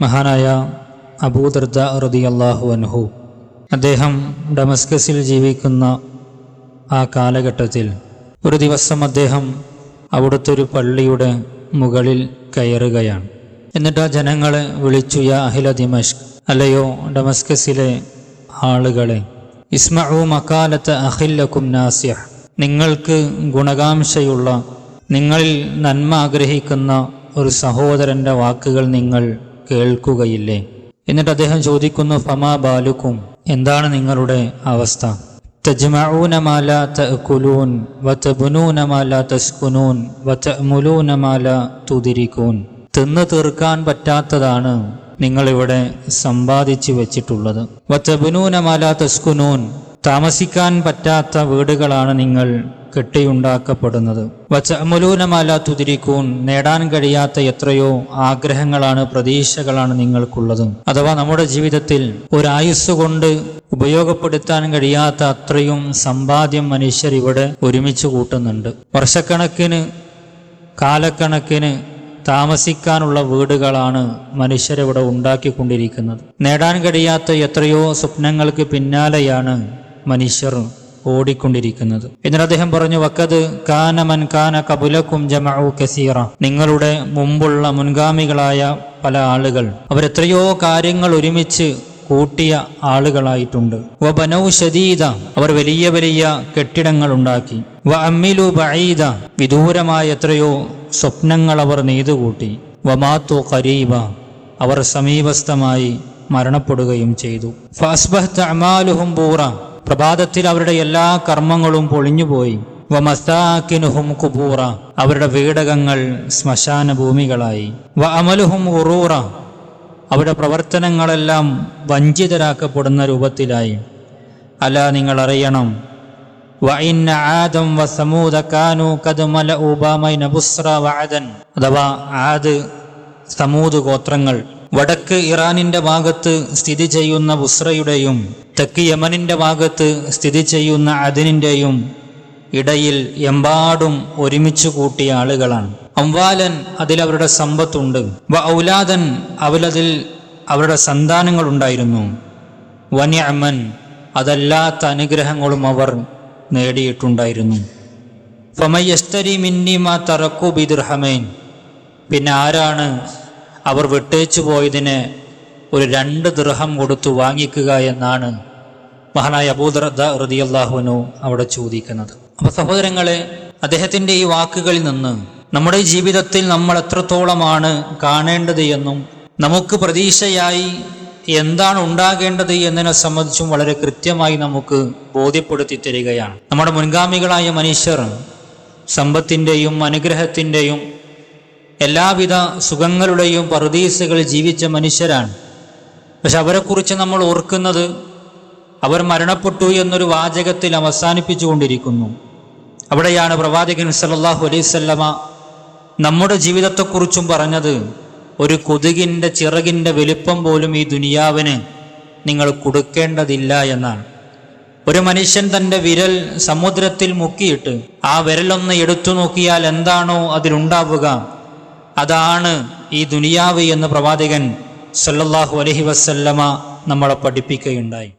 മഹാനായ അബൂദർദ റതി അള്ളാഹു അൻഹു. അദ്ദേഹം ഡമസ്കസിൽ ജീവിക്കുന്ന ആ കാലഘട്ടത്തിൽ ഒരു ദിവസം അദ്ദേഹം അവിടുത്തെ ഒരു പള്ളിയുടെ മുകളിൽ കയറുകയാണ്. എന്നിട്ട് ആ ജനങ്ങളെ വിളിച്ചു യാ അഹില ദിമഷ് അല്ലയോ ഡമസ്കസിലെ ആളുകളെ ഇസ്മഉ മക്കാലത്ത് അഹില്ലക്കും നാസ്യ നിങ്ങൾക്ക് ഗുണകാംക്ഷയുള്ള നിങ്ങളിൽ നന്മ ആഗ്രഹിക്കുന്ന ഒരു സഹോദരന്റെ വാക്കുകൾ നിങ്ങൾ കേൾക്കുകയില്ലേ? എന്നിട്ട് അദ്ദേഹം ചോദിക്കുന്നു ഫമാ ബാലുക്കും? എന്താണ് നിങ്ങളുടെ അവസ്ഥ? തിന്ന് തസ്കുനൂൻ തീർക്കാൻ പറ്റാത്തതാണ് നിങ്ങളിവിടെ സമ്പാദിച്ചു വെച്ചിട്ടുള്ളത്. വച്ചബുനൂനമാല തസ്കുനൂൻ താമസിക്കാൻ പറ്റാത്ത വീടുകളാണ് നിങ്ങൾ കെട്ടിയുണ്ടാക്കപ്പെടുന്നത്. വച്ചമലൂനമല തുതിരിക്കൂൻ നേടാൻ കഴിയാത്ത എത്രയോ ആഗ്രഹങ്ങളാണ് പ്രതീക്ഷകളാണ് നിങ്ങൾക്കുള്ളതും. അഥവാ നമ്മുടെ ജീവിതത്തിൽ ഒരായുസ് കൊണ്ട് ഉപയോഗപ്പെടുത്താൻ കഴിയാത്ത അത്രയും സമ്പാദ്യം മനുഷ്യർ ഇവിടെ ഒരുമിച്ച് കൂട്ടുന്നുണ്ട്. വർഷക്കണക്കിന് കാലക്കണക്കിന് താമസിക്കാനുള്ള വീടുകളാണ് മനുഷ്യരിവിടെ ഉണ്ടാക്കിക്കൊണ്ടിരിക്കുന്നത്. നേടാൻ കഴിയാത്ത എത്രയോ സ്വപ്നങ്ങൾക്ക് പിന്നാലെയാണ് മനുഷ്യർ ഓടിക്കൊണ്ടിരിക്കുന്നത്. എന്നിട്ട് അദ്ദേഹം പറഞ്ഞു വക്കത് കാന മൻ കാന കബുലക്കും ജമഉ കസീറ. നിങ്ങളുടെ മുമ്പുള്ള മുൻഗാമികളായ പല ആളുകൾ അവരെത്രയോ കാര്യങ്ങൾ ഒരുമിച്ച് കൂട്ടിയ ആളുകളായിട്ടുണ്ട്. വ ബനൗ ഷദീദ അവർ വലിയ വലിയ കെട്ടിടങ്ങൾ ഉണ്ടാക്കി. വ അമ്മിലു ബഈദ. വിദൂരമായ എത്രയോ സ്വപ്നങ്ങൾ അവർ നെയ്തുകൂട്ടി വമാത്തു കരീബ അവർ സമീപസ്ഥമായി മരണപ്പെടുകയും ചെയ്തു. ഫാസ്ബഹ് അമാലുഹും ബൂറ. പ്രഭാതത്തിൽ അവരുടെ എല്ലാ കർമ്മങ്ങളും പൊളിഞ്ഞുപോയി. വമസ്താക്കിനുഹും കുബൂറ. അവരുടെ വീടകങ്ങൾ ശ്മശാന ഭൂമികളായി വ അമലുഹും ഉറൂറ. അവരുടെ പ്രവർത്തനങ്ങളെല്ലാം വഞ്ചിതരാക്കപ്പെടുന്ന രൂപത്തിലായി. അല്ല നിങ്ങൾ അറിയണം വഇന്ന വഅദൻ. അഥവാ ആദ് ഗോത്രങ്ങൾ. വടക്ക് ഇറാനിന്റെ ഭാഗത്ത് സ്ഥിതി ചെയ്യുന്ന ബുസ്രയുടെയും തെക്ക് യമനിന്റെ ഭാഗത്ത് സ്ഥിതി ചെയ്യുന്ന അതിനിന്റെയും ഇടയിൽ എമ്പാടും ഒരുമിച്ച് കൂട്ടിയ ആളുകളാണ്. അംവാലൻ അതിലവരുടെ സമ്പത്തുണ്ട്. വ ഔലാദൻ അവലതിൽ അവരുടെ സന്താനങ്ങൾ ഉണ്ടായിരുന്നു വന്യമൻ അതല്ലാത്ത അനുഗ്രഹങ്ങളും അവർ നേടിയിട്ടുണ്ടായിരുന്നു. ഫമയസ്തരി മിന്നിമാ തറക്കു ബിദുർഹമേൻ പിന്നെ ആരാണ് അവർ വിട്ടേച്ചു പോയതിന് ഒരു രണ്ട് ദൃഹം കൊടുത്തു വാങ്ങിക്കുക എന്നാണ് മഹാനായ അബൂദർദ അള്ളാഹുവിനു അവിടെ ചോദിക്കുന്നത്. അപ്പൊ സഹോദരങ്ങളെ അദ്ദേഹത്തിന്റെ ഈ വാക്കുകളിൽ നിന്ന് നമ്മുടെ ജീവിതത്തിൽ നമ്മൾ എത്രത്തോളമാണ് കാണേണ്ടത് എന്നും നമുക്ക് പ്രതീക്ഷയായി എന്താണ് ഉണ്ടാകേണ്ടത് എന്നതിനെ സംബന്ധിച്ചും വളരെ കൃത്യമായി നമുക്ക് ബോധ്യപ്പെടുത്തി തരികയാണ്. നമ്മുടെ മുൻഗാമികളായ മനുഷ്യർ സമ്പത്തിന്റെയും അനുഗ്രഹത്തിന്റെയും എല്ലാവിധ സുഖങ്ങളുടെയും പറുദീസുകൾ ജീവിച്ച മനുഷ്യരാണ്. പക്ഷെ അവരെക്കുറിച്ച് നമ്മൾ ഓർക്കുന്നത് അവർ മരണപ്പെട്ടു എന്നൊരു വാചകത്തിൽ അവസാനിപ്പിച്ചുകൊണ്ടിരിക്കുന്നു. അവിടെയാണ് പ്രവാചകൻ സല്ലല്ലാഹു അലൈവല്ലമ നമ്മുടെ ജീവിതത്തെക്കുറിച്ചും പറഞ്ഞത് ഒരു കൊതുകിന്റെ ചിറകിന്റെ വലിപ്പം പോലും ഈ ദുനിയാവിന് നിങ്ങൾ കൊടുക്കേണ്ടതില്ല എന്നാണ്. ഒരു മനുഷ്യൻ തന്റെ വിരൽ സമുദ്രത്തിൽ മുക്കിയിട്ട് ആ വിരലൊന്ന് എടുത്തു നോക്കിയാൽ എന്താണോ അതിലുണ്ടാവുക. അതാണ് ഈ ദുനിയാവ് എന്ന് പ്രവാചകൻ സല്ലല്ലാഹു അലഹി വസല്ലമ നമ്മളെ പഠിപ്പിക്കുകയുണ്ടായി.